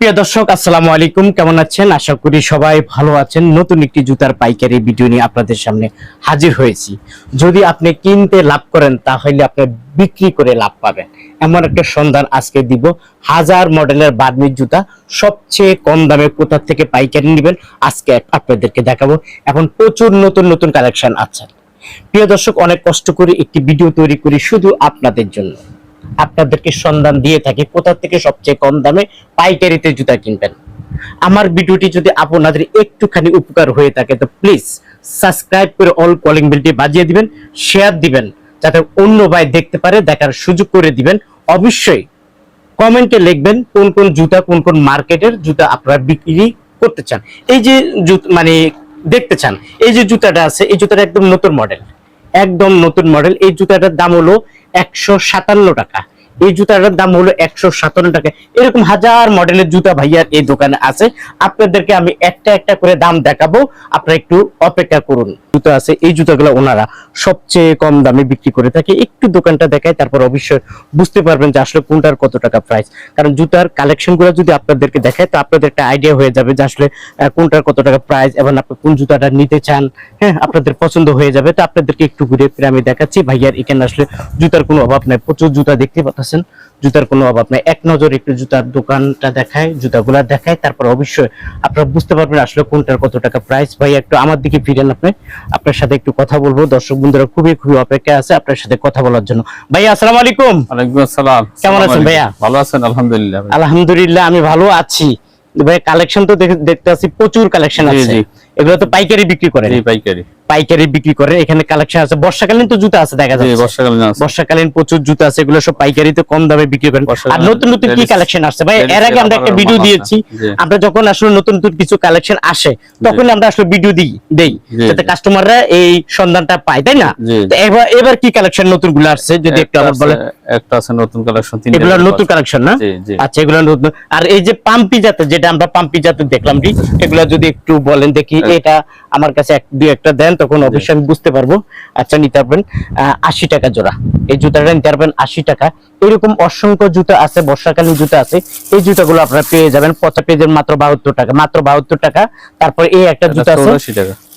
প্রিয় দর্শক, আসসালামু আলাইকুম। কেমন আছেন? আশা করি সবাই ভালো আছেন। নতুন একটি জুতার পাইকারি ভিডিও নিয়ে আপনাদের সামনে হাজির হয়েছি। যদি আপনি কিনতে লাভ করেন, তাহলে আপনি বিক্রি করে লাভ পাবেন। এমন একটা সন্ধান আজকে দিব। হাজার মডেলের বার্মির জুতা, সবচেয়ে কম দামে কোথা থেকে পাইকারি নেবেন, আজকে আপনাদেরকে দেখাবো। এখন প্রচুর নতুন নতুন কালেকশন আছে। প্রিয় দর্শক, অনেক কষ্ট করে একটি ভিডিও তৈরি করি শুধু আপনাদের জন্য। আপনাদেরকে সন্ধান দিয়ে থাকি কোথা থেকে সবচেয়ে কম দামে পাইকারিতে জুতা কিনবেন। আমার ভিডিওটি যদি আপনাদের একটুখানি উপকার হয়ে থাকে, তো প্লিজ সাবস্ক্রাইব করে অল কলিং বেলটি বাজিয়ে দিবেন শেয়ার দিবেন, যাতে অন্য ভাই দেখতে পারে, দেখার সুযোগ করে দিবেন। অবশ্যই কমেন্টে লিখবেন কোন কোন জুতা, কোন কোন মার্কেটের জুতা আপনারা বিক্রি করতে চান। এই যে মানে দেখতে চান, এই যে জুতাটা আছে, এই জুতাটা একদম নতুন মডেল একদম নতুন মডেল। এই জুতাটার দাম হলো একশো সাতান্ন টাকা। এই জুতাটার দাম হলো একশো সাতান্ন টাকা। এরকম হাজার মডেলের জুতা ভাইয়ার এই দোকানে আছে। আপনাদেরকে আমি একটা একটা করে দাম দেখাবো। আপনারা একটু অপেক্ষা করুন। জুতো আছে, এই জুতাগুলো ওনারা সবচেয়ে কম দামে বিক্রি করে থাকে। একটু দোকানটা দেখায়, তারপর অবশ্যই বুঝতে পারবেন যে আসলে কোনটার কত টাকা প্রাইস কারণ জুতার কালেকশনগুলো যদি আপনাদেরকে দেখায়, তো আপনাদের একটা আইডিয়া হয়ে যাবে যে আসলে কোনটার কত টাকা প্রাইস এবং আপনি কোন জুতাটা নিতে চান। হ্যাঁ আপনাদের পছন্দ হয়ে যাবে। তো আপনাদেরকে একটু ঘুরে ফিরে আমি দেখাচ্ছি। ভাইয়ার এখানে আসলে জুতার কোনো অভাব নাই। প্রচুর জুতা দেখতে পাচ্ছেন জুতার কোনো অভাব নাই। এক নজর একটু জুতার দোকানটা দেখায় জুতাগুলা দেখায় তারপর অবশ্যই আপনারা বুঝতে পারবেন আসলে কোনটার কত টাকা প্রাইস ভাই একটু আমার দিকে ফিরেন আপনি আপনার সাথে একটু কথা বলব। দর্শক বন্ধুরা খুবই খুবই অপেক্ষায় আছে আপনার সাথে কথা বলার জন্য। ভাইয়া আসসালামু আলাইকুম। ওয়ালাইকুম আসসালাম। কেমন আছেন ভাইয়া? ভালো আছেন? আলহামদুলিল্লাহ আলহামদুলিল্লাহ আমি ভালো আছি। ভাই কালেকশন তো দেখতে আছি প্রচুর কালেকশন আছে। এগুলো তো পাইকারি বিক্রি করেন? পাইকারি। পাইকারি বিক্রি করে। এখানে কালেকশন আছে। বর্ষাকালীন তো জুতা আছে দেখা যাচ্ছে। বর্ষাকালীন আছে। বর্ষাকালীন প্রচুর জুতা আছে এগুলো সব পাইকারিতে কম দামে বিক্রি করেন। আর নতুন নতুন কি কালেকশন আসছে? ভাই এর আগে আমরা একটা ভিডিও দিয়েছি। আমরা যখন আসলে নতুন নতুন কিছু কালেকশন আসে তখন আমরা আসলে ভিডিও দিই দেই। যাতে কাস্টমাররা এই সন্ধানটা পায় তাই না? তো এবার এবার কি কালেকশন নতুনগুলো আসছে? যদি একটু আমার বলেন। একটা আছে নতুন কালেকশন তিন এগুলো নতুন কালেকশন না? আচ্ছা এগুলো নতুন। আর এই যে পাম্পি জাতের যেটা আমরা পাম্পি জাতের দেখলাম এগুলো যদি একটু বলেন দেখি হ্যাঁ। এটা আমার কাছে এক দুই একটা দেন। তখন অবশ্যই আমি বুঝতে পারব। আচ্ছা নিতে পারবেন আশি টাকা জোড়া। এই জুতাটা নিতে পারবেন আশি টাকা। এরকম অসংখ্য জুতা আছে বর্ষাকালীন জুতা আছে। এই জুতাগুলো আপনারা পেয়ে যাবেন পচা পেয়ে যাবেন মাত্র বাহাত্তর টাকা মাত্র বাহাত্তর টাকা। তারপর এই একটা জুতা আছে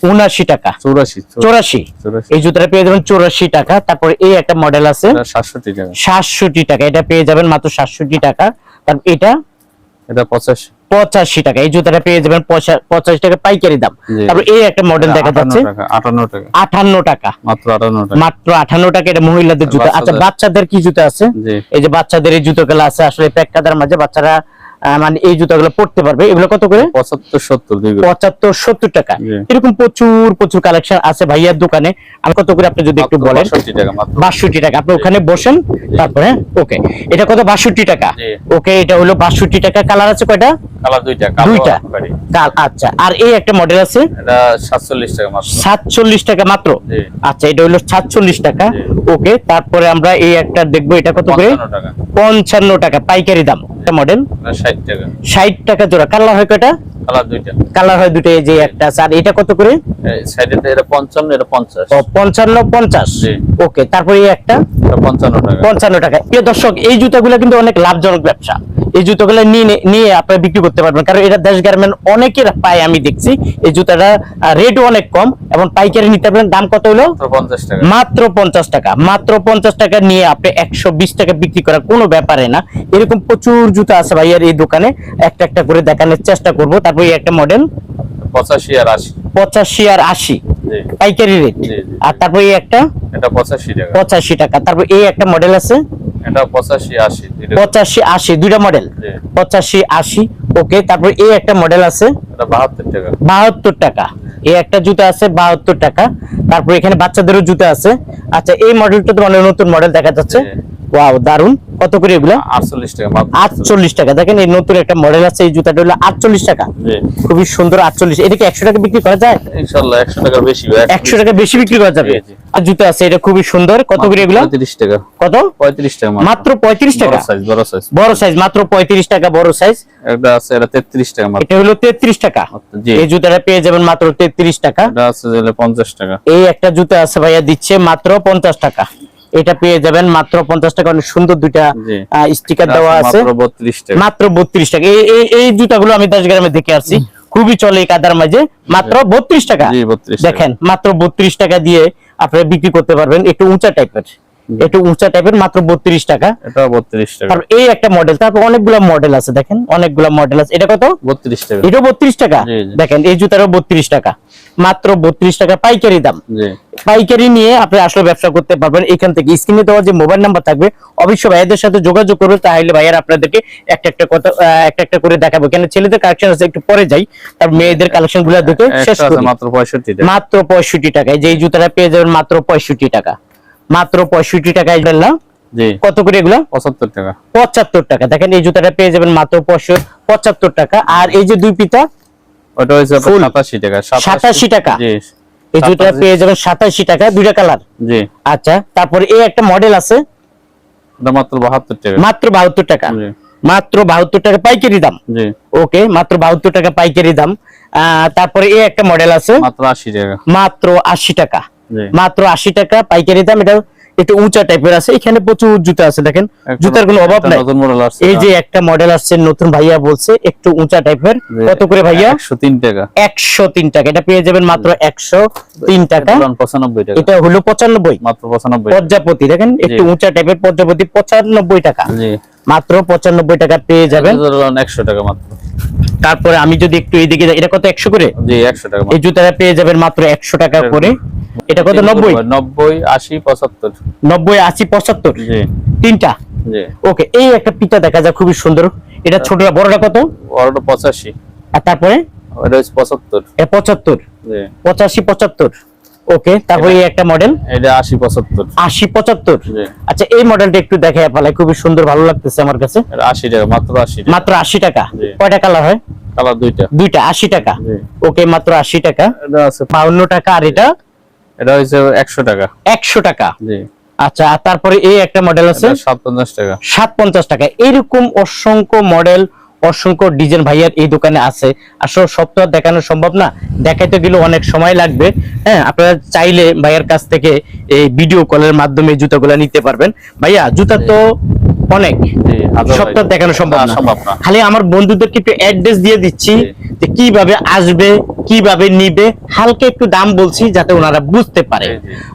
উনাশি টাকা। চৌরাশি চৌরাশি। চৌরাশি। এই জুতাটা পেয়ে যাবেন চৌরাশি টাকা। তারপর এই একটা মডেল আছে সাতষট্টি টাকা। সাতষট্টি টাকা। এটা পেয়ে যাবেন মাত্র সাতষট্টি টাকা। তারপর এটা এটা পঁচাশি। পঁচাশি টাকা। এই জুতাটা পেয়ে যাবেন পঁচাশি টাকা পাইকারি দাম। তারপর এই একটা মডেল দেখা যাচ্ছে। আটান্ন টাকা। আঠান্ন টাকা। মাত্র আটান্ন টাকা। আঠান্ন টাকা এটা মহিলাদের জুতা। আচ্ছা বাচ্চাদের- কি জুতা আছে? এই যে বাচ্চাদের এই জুতোগুলো আছে আসলে প্যাকটাদের মাঝে বাচ্চারা মানে এই জুতাগুলো পড়তে পারবে। এগুলো কত করে? পঁচাত্তর সত্তর পঁচাত্তর সত্তর টাকা। এরকম প্রচুর প্রচুর কালেকশন আছে ভাইয়ার দোকানে। আমি কত করে আপনি যদি একটু বলেন? বাষট্টি টাকা মাত্র। বাষট্টি টাকা। আপনি ওখানে বসেন তারপরে ওকে। এটা কত? বাষট্টি টাকা। ওকে এটা হলো বাষট্টি টাকা। কালার আছে কয়টা? কালার দুইটা দুইটা। কাল আচ্ছা। আর এই একটা মডেল আছে? এটা টাকা মাত্র। টাকা। আচ্ছা এটা হলো সাতচল্লিশ টাকা। জি। ওকে তারপরে আমরা এই একটা দেখব এটা কত করে? পঞ্চান্ন টাকা। পাইকারি দাম। একটা মডেল এটা ষাট টাকা। ষাট টাকা জোড়া। কালার হয় কয়টা? কালার দুইটা। কালার হয় দুটো এই যে একটা আর এটা কত করে? এটা পঞ্চান্ন এটা পঞ্চাশ। ও, পঞ্চান্ন পঞ্চাশ। জি। ওকে তারপরে এই একটা? এটা পঞ্চান্ন টাকা। পঞ্চান্ন টাকা। প্রিয় দর্শক এই জুতাগুলো কিন্তু অনেক লাভজনক ব্যবসা। এই জুতোগুলো নিয়ে নিয়ে আপনারা বিক্রি করতে পারবেন। কারণ এটা দেশ গার্মেন্ট অনেকের পায় আমি দেখছি। এই জুতাটা রেটও অনেক কম এবং পাইকারি নিতে পারবেন। দাম কত হলো? মাত্র পঞ্চাশ টাকা। মাত্র পঞ্চাশ টাকা। মাত্র পঞ্চাশ টাকা নিয়ে আপনি একশো বিশ টাকা বিক্রি করার কোনো ব্যাপারে না। এরকম প্রচুর জুতা আছে ভাইয়ার এই দোকানে। একটা একটা করে দেখানোর চেষ্টা করব। তারপর এই একটা মডেল পঁচাশি আর আশি। পঁচাশি আর আশি। পাইকারি রেট। আর তারপর এই একটা? পঁচাশি টাকা। পঁচাশি টাকা। তারপর এই একটা মডেল আছে? এটা পঁচাশি আশি দুইটা মডেল জি। পঁচাশি আশি ওকে তারপর এই একটা মডেল আছে। এটা বাহাত্তর টাকা। এই একটা জুতা আছে বাহাত্তর টাকা। তারপর এখানে বাচ্চাদেরও জুতা আছে। আচ্ছা এই মডেলটা তো অনেক নতুন মডেল দেখা যাচ্ছে। ওয়াও দারুণ কত করে এগুলো? আটচল্লিশ টাকা মাত্র আটচল্লিশ টাকা। দেখেন এই নতুন একটা মডেল আছে এই জুতাটা হলো আটচল্লিশ টাকা। জি। খুবই সুন্দর আটচল্লিশ। এটা কি একশো টাকা বিক্রি করা যায়? ইনশাল্লাহ একশো টাকার বেশি একশো টাকা বেশি বিক্রি করা যাবে। আর জুতা আছে এটা খুবই সুন্দর। কত করে এগুলো? পঁয়ত্রিশ টাকা। কত? পঁয়ত্রিশ টাকা মাত্র। পঁয়ত্রিশ টাকা? সাইজ বড় সাইজ বড় সাইজ মাত্র পঁয়ত্রিশ টাকা বড় সাইজ এটা আছে এটা তেত্রিশ টাকা মাত্র। এটা হলো তেত্রিশ টাকা। জি। এই জুতাটা পেয়ে যাবেন মাত্র তেত্রিশ টাকা। এটা আছে যে পঞ্চাশ টাকা। এই একটা জুতা আছে ভাইয়া দিচ্ছে মাত্র পঞ্চাশ টাকা। এটা পেয়ে যাবেন। মাত্র পঞ্চাশ টাকা অনেক সুন্দর দুইটা স্টিকার দেওয়া আছে। মাত্র 32 টাকা। মাত্র বত্রিশ টাকা। এই এই- দুটা জুতাগুলো আমি দশ গ্রামে দেখে আসছি। খুবই চলে কাদার মাঝে। মাত্র বত্রিশ টাকা। জি 32 টাকা। দেখেন মাত্র বত্রিশ টাকা দিয়ে আপনারা বিক্রি করতে পারবেন। একটু উঁচা টাইপের একটু উঁচা টাইপের মাত্র বত্রিশ টাকা। এটা 32 টাকা। এই একটা মডেল তারপর অনেকগুলো মডেল আছে দেখেন অনেকগুলো মডেল আছে। এটা কত? 32 টাকা। এটাও বত্রিশ টাকা। দেখেন এই জুতারও বত্রিশ টাকা। মাত্র বত্রিশ টাকা পাইকারি দাম। পাইকারি নিয়ে আপনি আসলে ব্যবসা করতে পারবেন। এখান থেকে স্ক্রিনে দেওয়া যে মোবাইল নাম্বার থাকবে অবশ্যই ভাইয়াদের সাথে যোগাযোগ করবে। তাহলে ভাইয়ার আপনাদেরকে একটা একটা কথা একটা একটা করে দেখাবো। কেন? ছেলেদের কালেকশন আছে একটু পরে যাই। তার মেয়েদের কালেকশনগুলো দেখে শেষ করি। মাত্র 65 টাকা। মাত্র পঁয়ষট্টি টাকায় যে এই জুতাটা পেয়ে যাবেন মাত্র পঁয়ষট্টি টাকা। মাত্র পঁয়ষট্টি টাকায় বললাম জি। কত করে এগুলো? 75 টাকা। পঁচাত্তর টাকা। দেখেন এই জুতাটা পেয়ে যাবেন মাত্র পঁচাত্তর টাকা। আর এই যে দুই পিতা ওটা। 87 টাকা 87 টাকা। এই জুতাটা পেয়ে যাবেন সাতাশি টাকা দুইটা কালার। জি। আচ্ছা তারপরে এই একটা মডেল আছে। মাত্র 72 টাকা। মাত্র বাহাত্তর টাকা। মাত্র বাহাত্তর টাকা পাইকারি দাম। ওকে মাত্র বাহাত্তর টাকা পাইকারি দাম। আহ, তারপরে এই একটা মডেল আছে। মাত্র 80 টাকা। মাত্র আশি টাকা। মাত্র আশি টাকা পাইকারি দাম এটা একটু উঁচা টাইপের আছে। এখানে প্রচুর জুতা আছে দেখেন। জুতার কোনো অভাব নাই। এই যে একটা মডেল আসছে নতুন ভাইয়া বলছে একটু উঁচা টাইপের। কত করে ভাইয়া? 103 টাকা। একশো তিন টাকা। এটা পেয়ে যাবেন মাত্র একশো তিন টাকা। 95 টাকা। এটা হলো পঁচানব্বই। মাত্র 95 টাকা। পর্যাপতি দেখেন একটু উঁচা টাইপের পর্যাপতি পঁচানব্বই টাকা। মাত্র পঁচানব্বই টাকা পেয়ে যাবেন। একশো টাকা মাত্র। তারপরে আমি যদি একটু এইদিকে যাই, এটা কত একশো করে? জি 100 টাকা এই জুতাটা পেয়ে যাবেন মাত্র একশো টাকা করে। এটা কত? নব্বই? 90 80 75 নব্বই আশি পঁচাত্তর? জি। তিনটা? জি। ওকে এই একটা পিতা দেখা যায় খুবই সুন্দর। এটা ছোটটা বড়টা কত? ওটা 85 আর তারপরে? হচ্ছে 75 এ পঁচাত্তর। জি। পঁচাশি পঁচাত্তর। ওকে তারপরে এই একটা মডেল এটা 80 75 আশি পঁচাত্তর? জি। আচ্ছা এই মডেলটা একটু দেখে ফেলায় খুবই সুন্দর ভালো লাগতেছে আমার কাছে। এটা 80 টাকা মাত্র 80 টাকা। মাত্র আশি টাকা? কয়টা কালার হয়? কালার দুইটা। দুইটা আশি টাকা। ওকে মাত্র আশি টাকা। এটা আছে টাকা আর এটা এটা হচ্ছে 100 টাকা। টাকা? জি। আচ্ছা তারপরে এই একটা মডেল আছে? এটা 57 টাকা। সাত পঞ্চাশ টাকা। এরকম অসংখ্য মডেল অসংখ্য ডিজাইন ভাইয়ার এই দোকানে আছে। আসলে সব তো দেখানো সম্ভব না। দেখাইতে গেলে অনেক সময় লাগবে। হ্যাঁ আপনারা চাইলে ভাইয়ার কাছ থেকে এই ভিডিও কলের মাধ্যমে জুতাগুলো নিতে পারবেন। ভাইয়া জুতা তো অনেক। সব তো দেখানো সম্ভব না, খালি আমার বন্ধুদেরকে একটু অ্যাড্রেস দিয়ে দিচ্ছি। যে কীভাবে আসবে কীভাবে নিবে হালকা একটু দাম বলছি যাতে ওনারা বুঝতে পারে।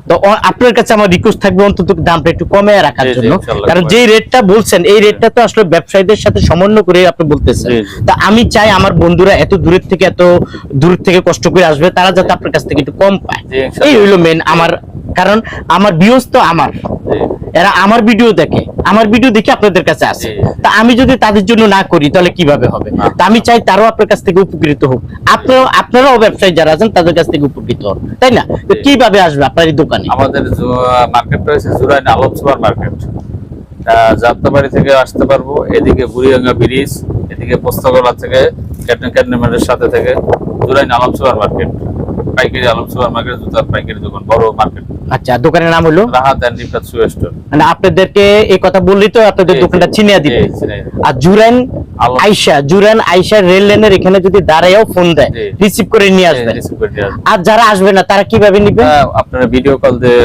তো আপনার কাছে আমার রিকোয়েস্ট থাকবে অন্তত দামটা একটু কমে রাখার জন্য। কারণ। যে রেটটা বলছেন এই রেটটা তো আসলে ব্যবসায়ীদের সাথে সমন্বয় করে আপনি বলতেছেন। তা আমি চাই আমার বন্ধুরা এত দূরের থেকে এত দূর থেকে কষ্ট করে আসবে তারা যাতে আপনার কাছ থেকে একটু কম পায়। এই হইল মেন আমার কারণ আমার ভিউজ তো আমার এরা আমার ভিডিও দেখে আমার ভিডিও দেখে আপনাদের কাছে আসে। তা আমি যদি তাদের জন্য না করি তাহলে কীভাবে হবে? তা আমি চাই তারাও আপনার কাছ থেকে উপকৃত হোক। আপনারাও আপনারাও ব্যবসায়ী যারা আছেন তাদের কাছ থেকে উপকৃত হন। তাই না? তো কীভাবে আসবে আপনার এই দোকানে? আমাদের মার্কেট রয়েছে জুরাইন আলম সুপার মার্কেট যাত্রাবাড়ি থেকে আসতে পারব এদিকে বুড়িগঙ্গা ব্রিজ এদিকে পোস্তগোলা থেকে ক্যাপ্টেন ক্যান্টনমেন্টের সাথে থেকে জুরাইন আলম সুপার মার্কেট পাইকারি আলম সুপার মার্কেট জুতার পাইকারি দোকান বড় মার্কেট। আচ্ছা দোকানের নাম হলো? Rahat and Rifat store. মানে আপনাদেরকে এই কথা বললেই তো আপনাদের দোকানটা চিনিয়ে দিবে। আর জুরান আইসা জুরান আইসা রেল লাইনের এখানে যদি দাঁড়ায়ও ফোন দেয় রিসিভ করে নিয়ে আসবে। আর যারা আসবে না তারা কীভাবে নিবে? আপনারা ভিডিও কল দিয়ে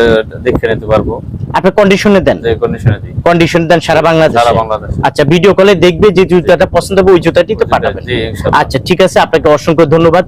দেখে নিতে পারব। আপনি কন্ডিশনে দেন। কন্ডিশনে দিই। কন্ডিশন দেন সারা বাংলাদেশ। সারা বাংলাদেশ। আচ্ছা ভিডিও কলে দেখবে যে জুতাটা পছন্দ হবে ওই জুতাটি তো পাঠাবেন। আচ্ছা ঠিক আছে আপনাকে অসংখ্য ধন্যবাদ।